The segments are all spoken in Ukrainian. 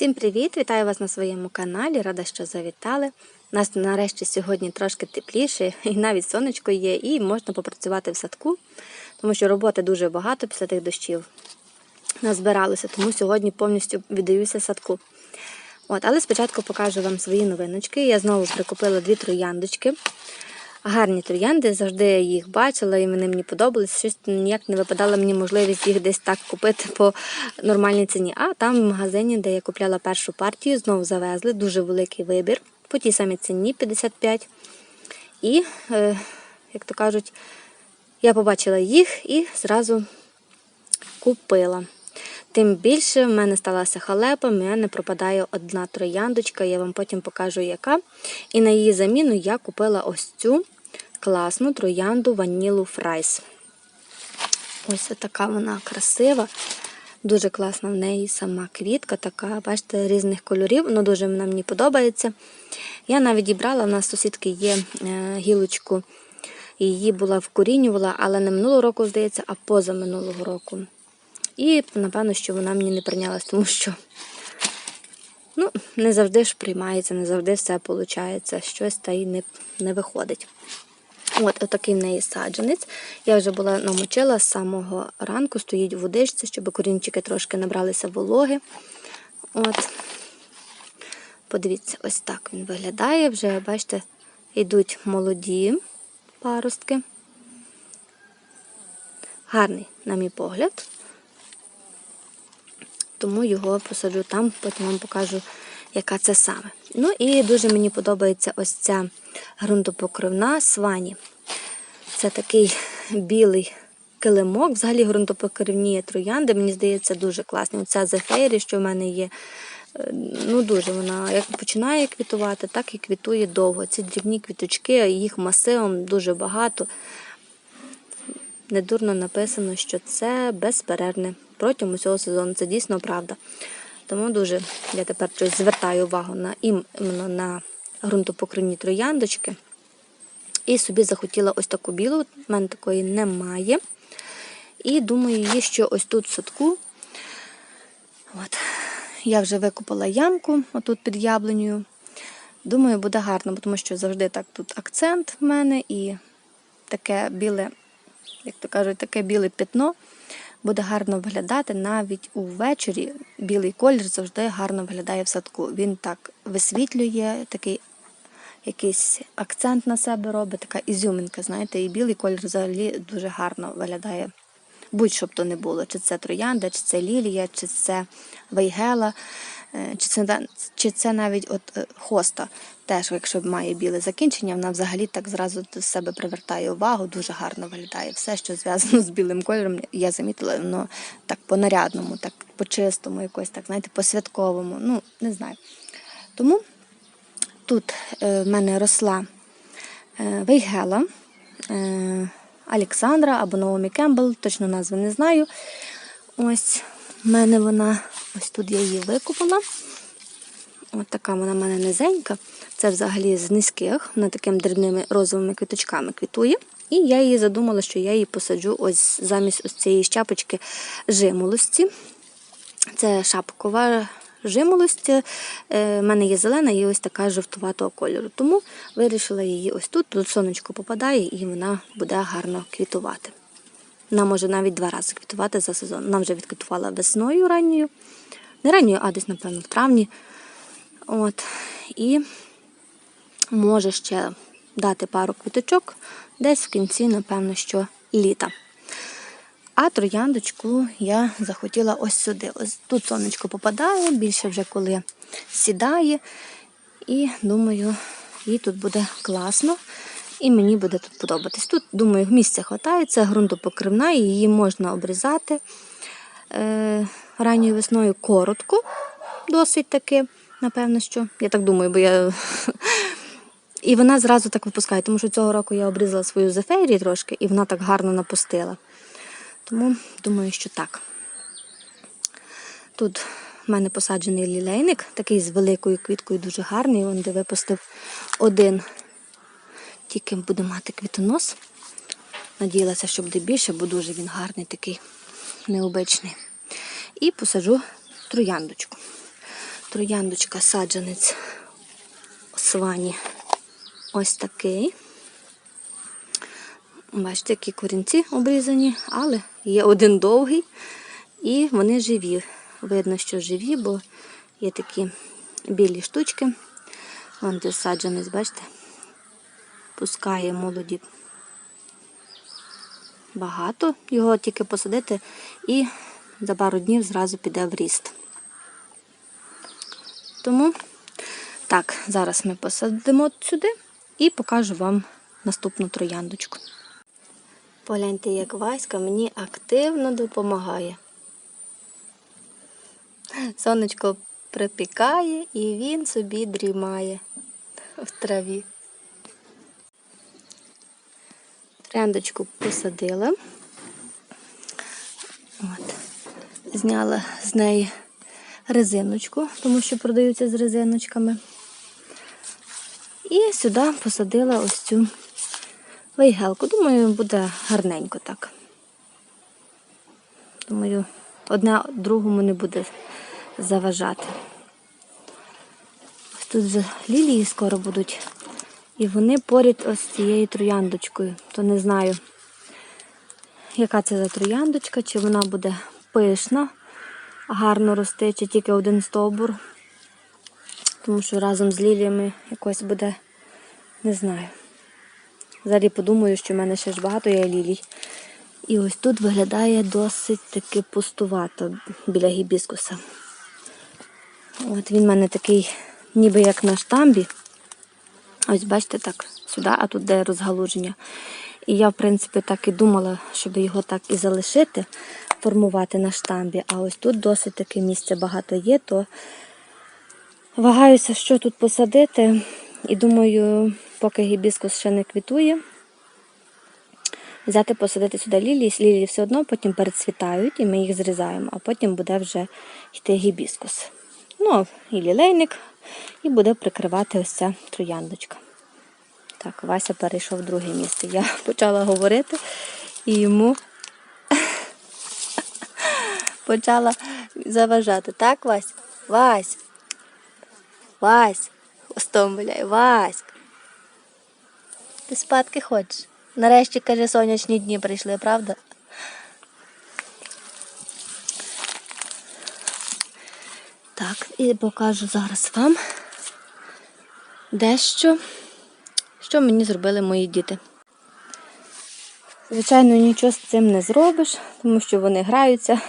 Всім привіт! Вітаю вас на своєму каналі. Рада, що завітали. У нас нарешті сьогодні трошки тепліше, і навіть сонечко є, і можна попрацювати в садку, тому що роботи дуже багато після тих дощів назбиралося, тому сьогодні повністю віддаюся садку. От, але спочатку покажу вам свої новиночки. Я знову прикупила дві трояндочки. Гарні троянди, завжди я їх бачила і вони мені подобались. Щось ніяк не випадала мені можливість їх десь так купити по нормальній ціні. А там в магазині, де я купляла першу партію, знову завезли дуже великий вибір по тій самій ціні 55. І, е, як то кажуть, я побачила їх і зразу купила. Тим більше в мене сталася халепа, в мене пропадає одна трояндочка, я вам потім покажу, яка. І на її заміну я купила ось цю класну троянду Ванілу Фрайс. Ось така вона красива. Дуже класна в неї сама квітка, така, бачите, різних кольорів. Ну, дуже вона мені подобається. Я навіть і брала, у нас сусідки є е, гілочку, її була вкорінювала, але не минулого року, здається, а поза минулого року. І, напевно, що вона мені не прийнялась, тому що ну, не завжди ж приймається, не завжди все виходить, щось та й не, не виходить. От, отакий в неї саджанець. Я вже була намочила з самого ранку, стоїть у водичці, щоб корінчики трошки набралися вологи. От. Подивіться, ось так він виглядає. Вже, бачите, йдуть молоді паростки. Гарний, на мій погляд тому його посаджу там, потім вам покажу, яка це саме. Ну і дуже мені подобається ось ця ґрунтопокривна свані. Це такий білий килимок. Взагалі ґрунтопокривні троянди, мені здається, дуже класні. Оця зефейрі, що в мене є. е, Ну, дуже вона як починає квітувати, так і квітує довго. Ці дрібні квіточки, їх масивом дуже багато. Недурно написано, що це безперервне протягом усього сезону. Це дійсно правда. Тому дуже я тепер звертаю увагу на іменно на ґрунтопокривні трояндочки. І собі захотіла ось таку білу, в мене такої немає. І думаю, її що ось тут в садку. От. Я вже викупила ямку отут під яблунею. Думаю, буде гарно, тому що завжди так тут акцент в мене і таке біле, як то кажуть, таке біле пятно буде гарно виглядати навіть увечері. Білий колір завжди гарно виглядає в садку. Він так висвітлює, такий якийсь акцент на себе робить, така ізюминка, знаєте, і білий колір взагалі дуже гарно виглядає. Будь-що б то не було, чи це троянда, чи це лілія, чи це вейгела, чи це, чи це навіть от е, хоста. Теж, якщо має біле закінчення, вона взагалі так зразу до себе привертає увагу, дуже гарно виглядає. Все, що зв'язано з білим кольором, я замітила, воно так по-нарядному, так по-чистому, якось так, знаєте, по-святковому. Ну, не знаю. Тому тут е, в мене росла е, вейгела. Е, Олександра або Наомі Кембл, точно назви не знаю. Ось в мене вона, ось тут я її викупила. Ось така вона в мене низенька. Це взагалі з низьких, вона такими дрібними розовими квіточками квітує. І я її задумала, що я її посаджу ось замість ось цієї щапочки жимолості. Це шапкова жимолость. У мене є зелена і ось така жовтуватого кольору. Тому вирішила її ось тут. Тут сонечко попадає і вона буде гарно квітувати. Вона може навіть два рази квітувати за сезон. Вона вже відквітувала весною ранньою. Не ранньою, а десь, напевно, в травні. От. І може ще дати пару квіточок десь в кінці, напевно, що літа. А трояндочку я захотіла ось сюди. Ось тут сонечко попадає, більше вже коли сідає. І думаю, їй тут буде класно. І мені буде тут подобатись. Тут, думаю, місця вистачає, це ґрунтопокривна, її можна обрізати е, ранньою весною коротко, досить таки, напевно, що. Я так думаю, бо я. І вона зразу так випускає, тому що цього року я обрізала свою зефейрі трошки, і вона так гарно напустила. Тому думаю, що так. Тут в мене посаджений лілейник, такий з великою квіткою, дуже гарний. Він де випустив один, тільки буде мати квітонос. Надіялася, що буде більше, бо дуже він гарний, такий необичний. І посаджу трояндочку. Трояндочка саджанець свані. Ось такий. Бачите, які корінці обрізані, але є один довгий і вони живі. Видно, що живі, бо є такі білі штучки. Вон де саджанець, бачите, пускає молоді. Багато. Його тільки посадити і за пару днів зразу піде в ріст. Тому так, зараз ми посадимо сюди і покажу вам наступну трояндочку. Погляньте, як Васька мені активно допомагає. Сонечко припікає і він собі дрімає в траві. Трояндочку посадила. От. Зняла з неї резиночку, тому що продаються з резиночками. І сюди посадила ось цю вейгелку. Думаю, буде гарненько так. Думаю, одне другому не буде заважати. Ось тут вже лілії скоро будуть. І вони поряд ось з цією трояндочкою. То не знаю, яка це за трояндочка, чи вона буде пишна, гарно рости, чи тільки один стовбур. Тому що разом з ліліями якось буде, не знаю. Взагалі подумаю, що в мене ще ж багато є лілій. І ось тут виглядає досить таки пустувато біля гібіскуса. От він в мене такий, ніби як на штамбі. Ось бачите, так, сюди, а тут де розгалуження. І я, в принципі, так і думала, щоб його так і залишити, формувати на штамбі. А ось тут досить таке місця багато є, то вагаюся, що тут посадити. І думаю, поки гібіскус ще не квітує, взяти посадити сюди лілії. Лілії все одно потім перецвітають і ми їх зрізаємо, а потім буде вже йти гібіскус. Ну, і лілейник, і буде прикривати ось ця трояндочка. Так, Вася перейшов в друге місце. Я почала говорити і йому почала заважати. Так, Вась? Вась. Вась. Хвостом виляй, Вась. Ти спадки хочеш? Нарешті, каже, сонячні дні прийшли, правда? Так, і покажу зараз вам дещо, що мені зробили мої діти. Звичайно, нічого з цим не зробиш, тому що вони граються.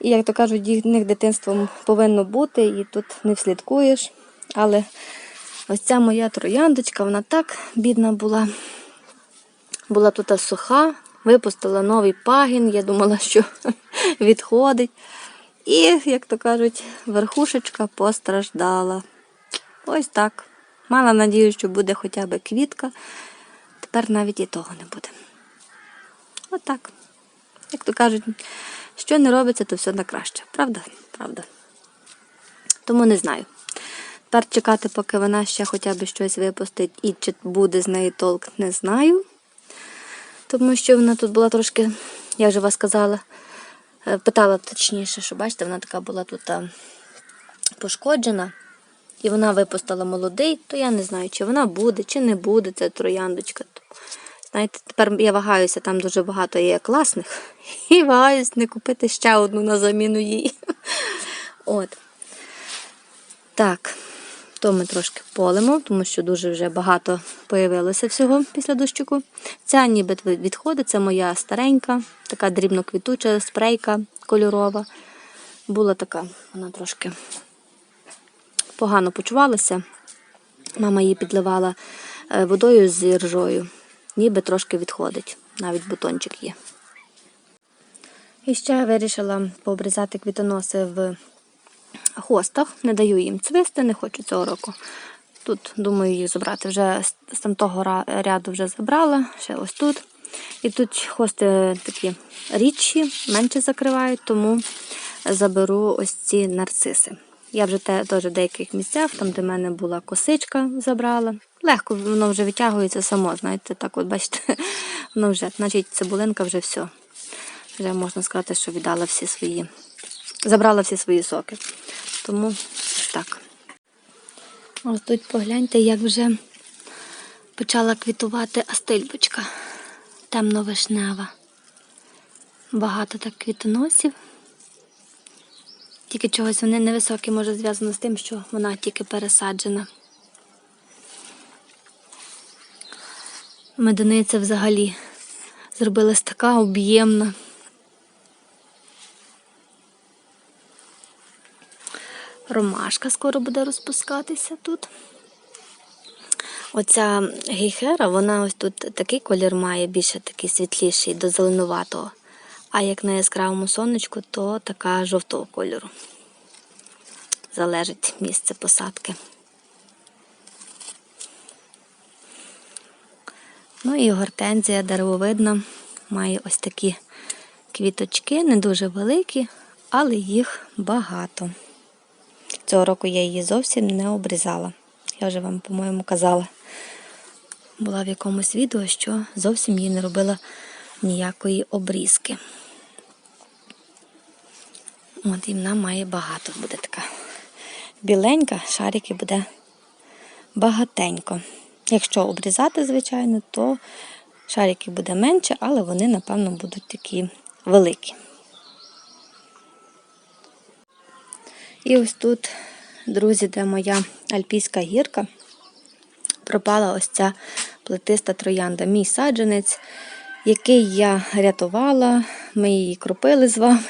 І, як то кажуть, їхніх дитинством повинно бути, і тут не вслідкуєш. Але ось ця моя трояндочка, вона так бідна була. Була тут суха, випустила новий пагін. Я думала, що відходить. І, як то кажуть, верхушечка постраждала. Ось так. Мала надію, що буде хоча б квітка. Тепер навіть і того не буде. Отак. Як то кажуть, що не робиться, то все на краще. Правда? Правда. Тому не знаю. Тепер чекати, поки вона ще хоча б щось випустить і чи буде з неї толк, не знаю. Тому що вона тут була трошки, я вже вас сказала, е, питала точніше, що бачите, вона така була тут а, пошкоджена. І вона випустила молодий, то я не знаю, чи вона буде, чи не буде, це трояндочка. Знаєте, тепер я вагаюся, там дуже багато є класних. І вагаюсь не купити ще одну на заміну їй. От. Так, то ми трошки полимо, тому що дуже вже багато появилося всього після дощику. Ця ніби відходить, це моя старенька, така дрібноквітуча спрейка кольорова. Була така, вона трошки погано почувалася. Мама її підливала е, водою з іржою. Ніби трошки відходить, навіть бутончик є. І ще я вирішила пообрізати квітоноси в хостах. Не даю їм цвисти, не хочу цього року. Тут, думаю, їх забрати. Вже з тамтого ряду вже забрала, ще ось тут. І тут хости такі рідші, менше закривають, тому заберу ось ці нарциси. Я вже те, теж в деяких місцях, там, де в мене була косичка, забрала. Легко воно вже витягується само, знаєте, так от бачите, воно вже, значить, цибулинка вже все. Вже можна сказати, що віддала всі свої, забрала всі свої соки. Тому так. Ось тут погляньте, як вже почала квітувати астильбочка темно-вишнева. Багато так квітоносів. Тільки чогось вони невисокі, може зв'язано з тим, що вона тільки пересаджена. Меданиця взагалі зробилась така об'ємна. Ромашка скоро буде розпускатися тут. Оця гейхера, вона ось тут такий колір має, більше такий світліший, до зеленуватого. А як на яскравому сонечку, то така жовтого кольору. Залежить місце посадки. Ну і гортензія деревовидна має ось такі квіточки, не дуже великі, але їх багато. Цього року я її зовсім не обрізала. Я вже вам, по-моєму, казала. Була в якомусь відео, що зовсім їй не робила ніякої обрізки. От і вона має багато, буде така біленька, шарики буде багатенько. Якщо обрізати, звичайно, то шариків буде менше, але вони, напевно, будуть такі великі. І ось тут, друзі, де моя альпійська гірка, пропала ось ця плетиста троянда. Мій саджанець, який я рятувала, ми її кропили з вами.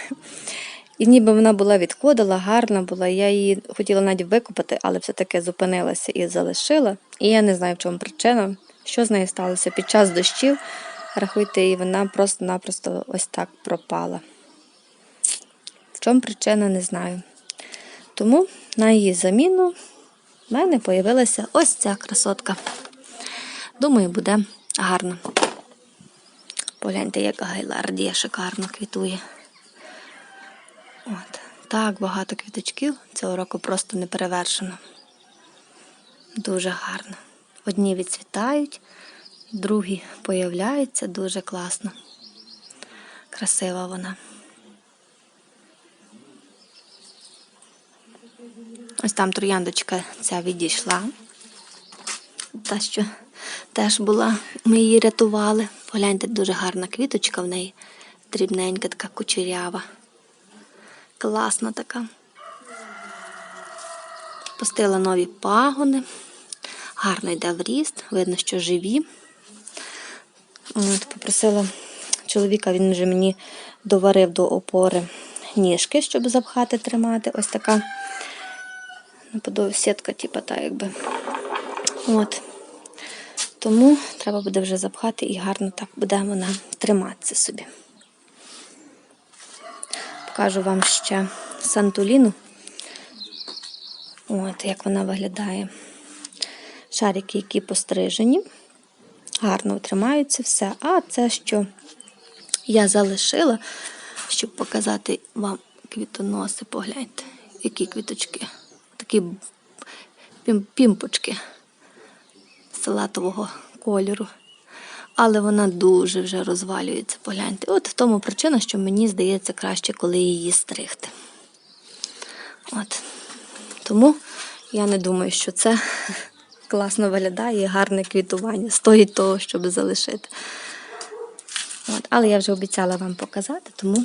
І ніби вона була відходила, гарна була. Я її хотіла навіть викопати, але все-таки зупинилася і залишила. І я не знаю, в чому причина, що з нею сталося. Під час дощів, рахуйте, і вона просто-напросто ось так пропала. В чому причина, не знаю. Тому на її заміну в мене з'явилася ось ця красотка. Думаю, буде гарно. Погляньте, яка гайлардія шикарно квітує. От. Так багато квіточків цього року просто не перевершено. Дуже гарно. Одні відцвітають, другі появляються дуже класно. Красива вона. Ось там трояндочка ця відійшла. Та, що теж була, ми її рятували. Погляньте, дуже гарна квіточка в неї, дрібненька, така кучерява. Класна така. Пустила нові пагони. Гарно йде в ріст, видно, що живі. От, попросила чоловіка, він вже мені доварив до опори ніжки, щоб запхати, тримати. Ось така наподобі сітка, типу, та якби. От. Тому треба буде вже запхати і гарно так буде вона триматися собі. Покажу вам ще Сантуліну. От, як вона виглядає. Шарики, які пострижені, гарно тримаються все. А це, що я залишила, щоб показати вам квітоноси, погляньте, які квіточки. Такі пім- пімпочки салатового кольору. Але вона дуже вже розвалюється, погляньте. От в тому причина, що мені здається краще, коли її стригти. От. Тому я не думаю, що це класно виглядає і гарне квітування. Стоїть того, щоб залишити. От. Але я вже обіцяла вам показати, тому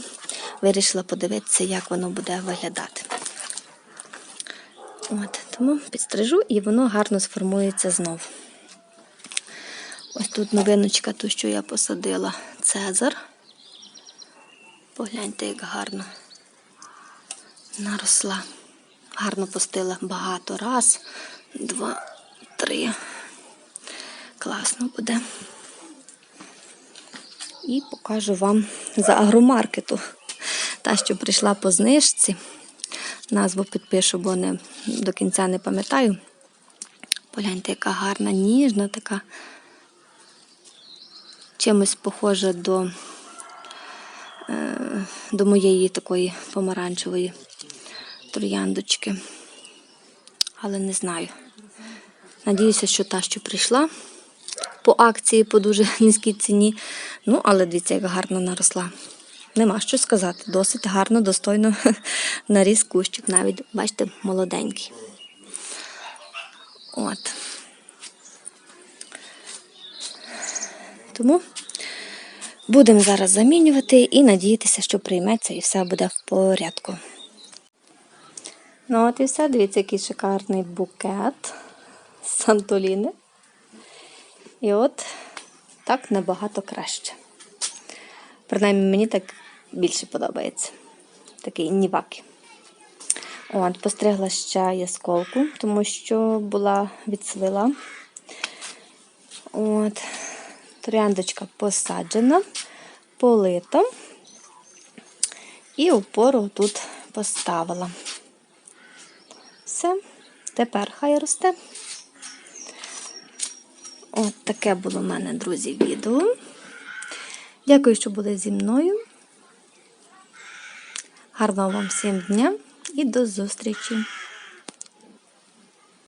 вирішила подивитися, як воно буде виглядати. От. Тому підстрижу і воно гарно сформується знов. Ось тут новиночка, ту, що я посадила, Цезар. Погляньте, як гарно наросла. Гарно пустила багато. Раз, два, три. Класно буде. І покажу вам за агромаркету. Та, що прийшла по знижці. Назву підпишу, бо не, до кінця не пам'ятаю. Погляньте, яка гарна, ніжна така чимось похожа до, е, до моєї такої помаранчевої трояндочки. Але не знаю. Надіюся, що та, що прийшла по акції по дуже низькій ціні. Ну, але дивіться, як гарно наросла. Нема що сказати. Досить гарно, достойно наріс кущик. Навіть, бачите, молоденький. От. Тому будемо зараз замінювати і надіятися, що прийметься і все буде в порядку. Ну от і все, дивіться, який шикарний букет з Сантоліни. І от так набагато краще. Принаймні, мені так більше подобається. Такий ніваки. От, постригла ще ясколку, тому що була відсвила. От, трояндочка посаджена, полита. І опору тут поставила. Все, тепер хай росте. От таке було в мене, друзі, відео. Дякую, що були зі мною. Гарного вам всім дня і до зустрічі!